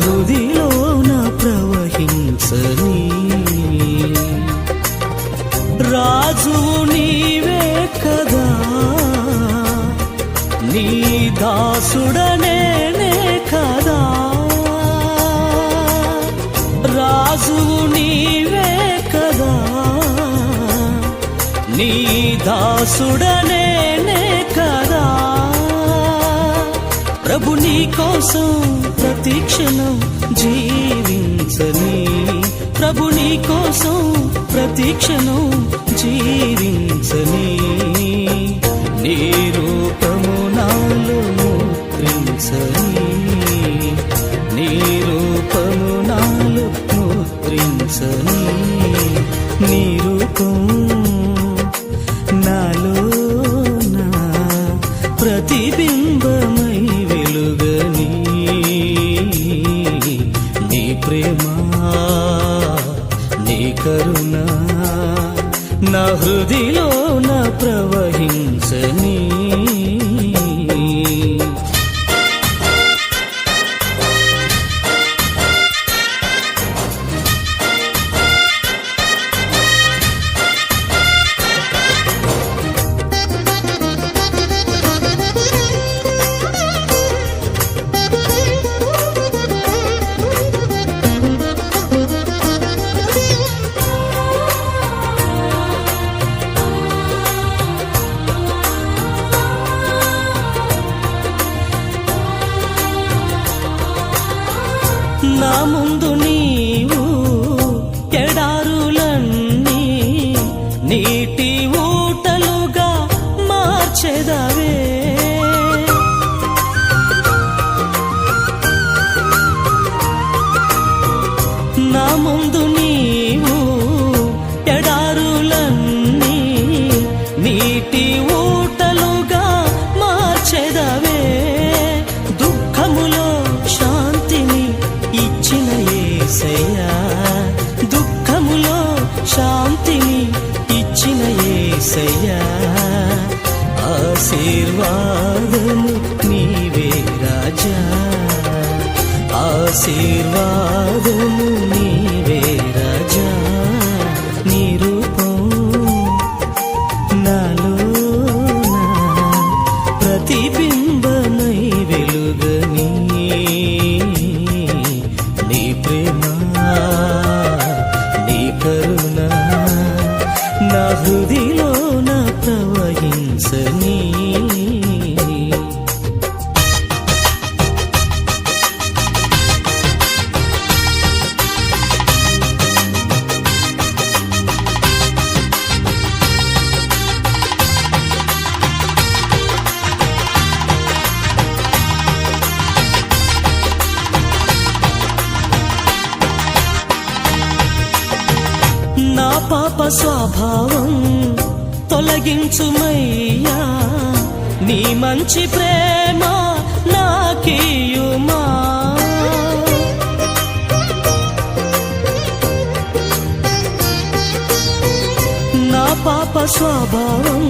హృదిలోన ప్రవహించని. రాజు నీవే కదా. నీ దాసుడనే కదా. రాజు నీవే కదా. నీ దాసుడనే ప్రభు నీ కోసం ప్రతిక్షణం జీవించని. ప్రభు నీ కోసం ప్రతిక్షణం జీవించని. నీ రూపము నాలో ముద్రించని. నీ రూపము నాలో ముద్రించని. నీ రూపం నాలో నా ప్రతిబింబమై tedavi ఆశీర్వాదము నీవే రాజా. ఆశీర్వాదము పాప స్వభావం తొలగించుమయ్యా నీ మంచి ప్రేమ నాకీయుమా. నా పాప స్వభావం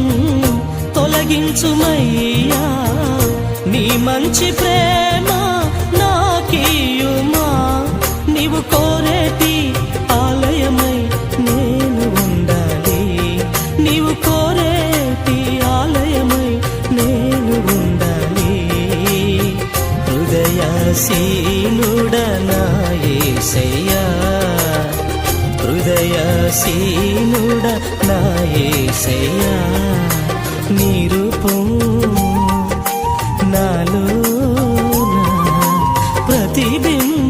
తొలగించుమయ్యా నీ మంచి ప్రేమ నాకీయుమా. నీవు కో హృదయాసీనుడనాయసయ్యా హృదయాసీనుడ నాయసయ్యా నిరుపు నాలో ప్రతిబింబ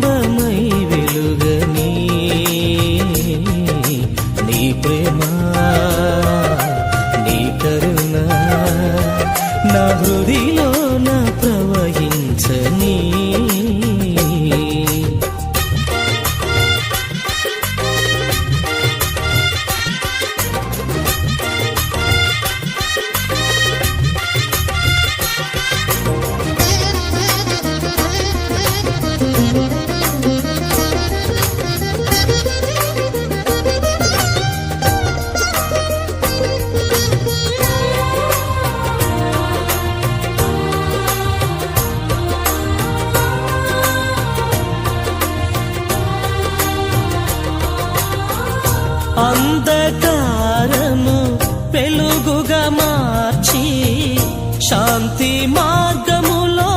శాంతి మార్గములో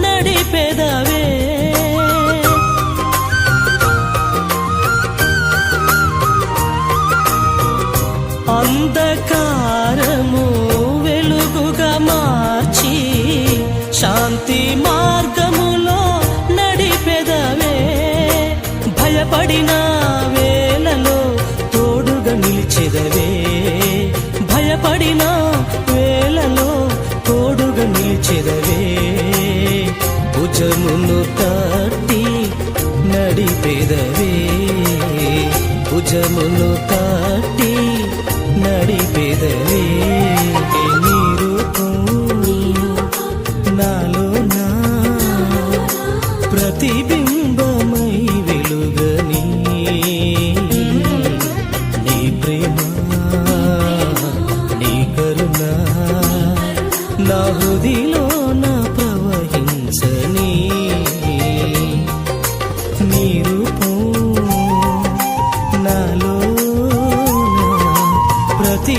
నడిపెదవే. అంధకారము వెలుగుగా మార్చి శాంతి మార్గములో నడిపెదవే. భయపడిన వేలలో తోడుగా నిలిచెదవే. భయపడినా భుజమును తాటి నడిపెదవే. భుజమును తాటి నడిపెదవే.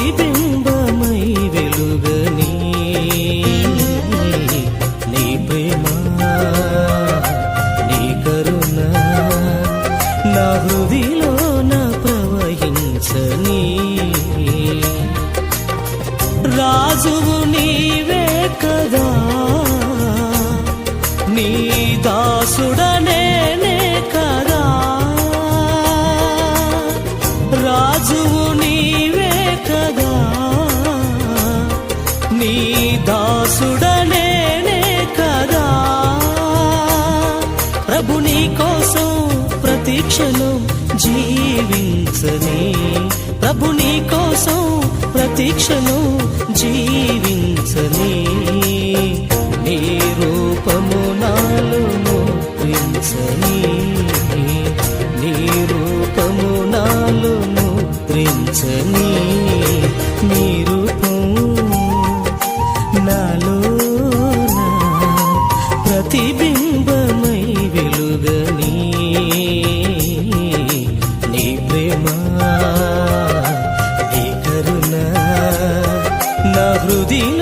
ప్రతిబింబమై వెలుగని నీ ప్రేమ నీ కరుణ నా హృదిలో నా ప్రవహించని రాజువు నీవే కదా నీ కోసం ప్రతీక్షలో జీవించని. ప్రభు నీ కోసం ప్రతీక్షణం జీవించని. నీ రూపము నాలో ముద్రించని. నీ రూపము నాలో ముద్రించని. Tình